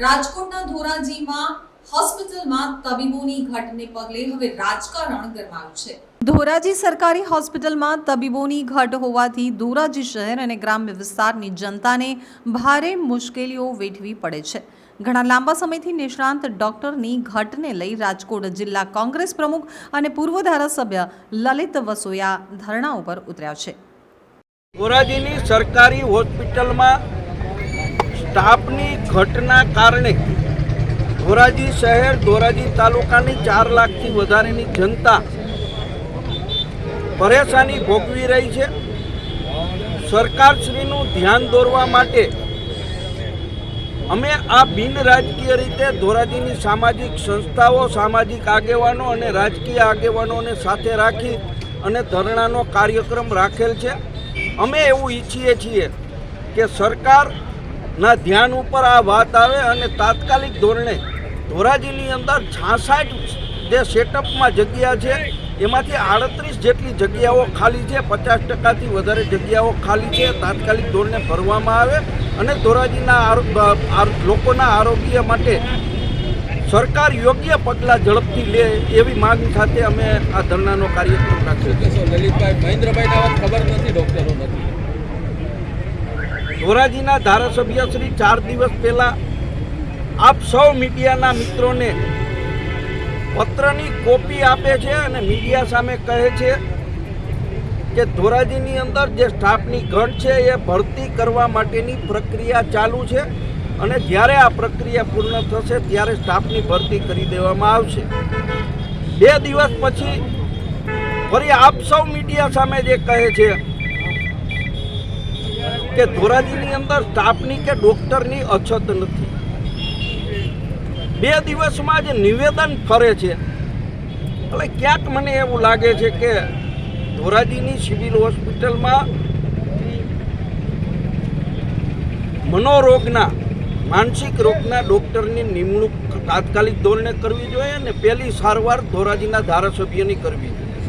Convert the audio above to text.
રાજકોટના ધોરાજીમાં હોસ્પિટલમાં તબીબોની ઘટને પગલે હવે રાજકારણ ગરમાયું છે. ધોરાજી સરકારી હોસ્પિટલમાં તબીબોની ઘટ હોવાથી ધોરાજી શહેર અને ગ્રામ્ય વિસ્તારની જનતાને ભારે મુશ્કેલીઓ વેઠવી પડે છે. ઘણા લાંબા સમયથી નિષ્ણાંત ડોક્ટરની ઘટને લઈ રાજકોટ જિલ્લા કોંગ્રેસ પ્રમુખ અને પૂર્વ ધારાસભ્ય લલિત વસોયા ધરણા ઉપર ઉતર્યા છે. ધોરાજીની સરકારી હોસ્પિટલમાં સ્ટાફની ઘટના કારણે ધોરાજી શહેર, ધોરાજી તાલુકાની ચાર લાખથી વધારેની જનતા પરેશાની ભોગવી રહી છે. સરકારશ્રીનું ધ્યાન દોરવા માટે અમે આ બિન રાજકીય રીતે ધોરાજીની સામાજિક સંસ્થાઓ, સામાજિક આગેવાનો અને રાજકીય આગેવાનોને સાથે રાખી અને ધરણાનો કાર્યક્રમ રાખેલ છે. અમે એવું ઈચ્છીએ છીએ કે સરકારના ધ્યાન ઉપર આ વાત આવે અને તાત્કાલિક ધોરણે ધોરાજીની અંદર છાસઠ જે સેટઅપમાં જગ્યા છે, એમાંથી આડત્રીસ જેટલી જગ્યાઓ ખાલી છે, પચાસ ટકાથી વધારે જગ્યાઓ ખાલી છે, તાત્કાલિક ધોરણે ભરવામાં આવે અને ધોરાજીના લોકોના આરોગ્ય માટે સરકાર યોગ્ય પગલાં ઝડપથી લે એવી માંગ સાથે અમે આ ધરણાનો કાર્યક્રમ રાખ્યો છે લલિતભાઈ, મહેન્દ્રભાઈને ખબર નથી, ડૉક્ટરો નથી. ધોરાજીના ધારાસભ્ય શ્રી ચાર દિવસ પહેલા આપ સૌ મીડિયાના મિત્રોને પત્રની કોપી આપે છે અને મીડિયા સામે કહે છે કે ધોરાજીની અંદર જે સ્ટાફની ઘટ છે એ ભરતી કરવા માટેની પ્રક્રિયા ચાલુ છે અને જ્યારે આ પ્રક્રિયા પૂર્ણ થશે ત્યારે સ્ટાફની ભરતી કરી દેવામાં આવશે. બે દિવસ પછી ફરી આપ સૌ મીડિયા સામે જે કહે છે કે ધોરાજીની અંદર સ્ટાફની કે ડોક્ટરની અછત નથી. બે દિવસમાં જે નિવેદન ફરે છે. એટલે ક્યાંક મને એવું લાગે છે કે ધોરાજીની સિવિલ હોસ્પિટલમાં મનોરોગના, માનસિક રોગના ડૉક્ટરની નિમણૂક તાત્કાલિક ધોરણે કરવી જોઈએ અને પહેલી સારવાર ધોરાજીના ધારાસભ્યની કરવી જોઈએ.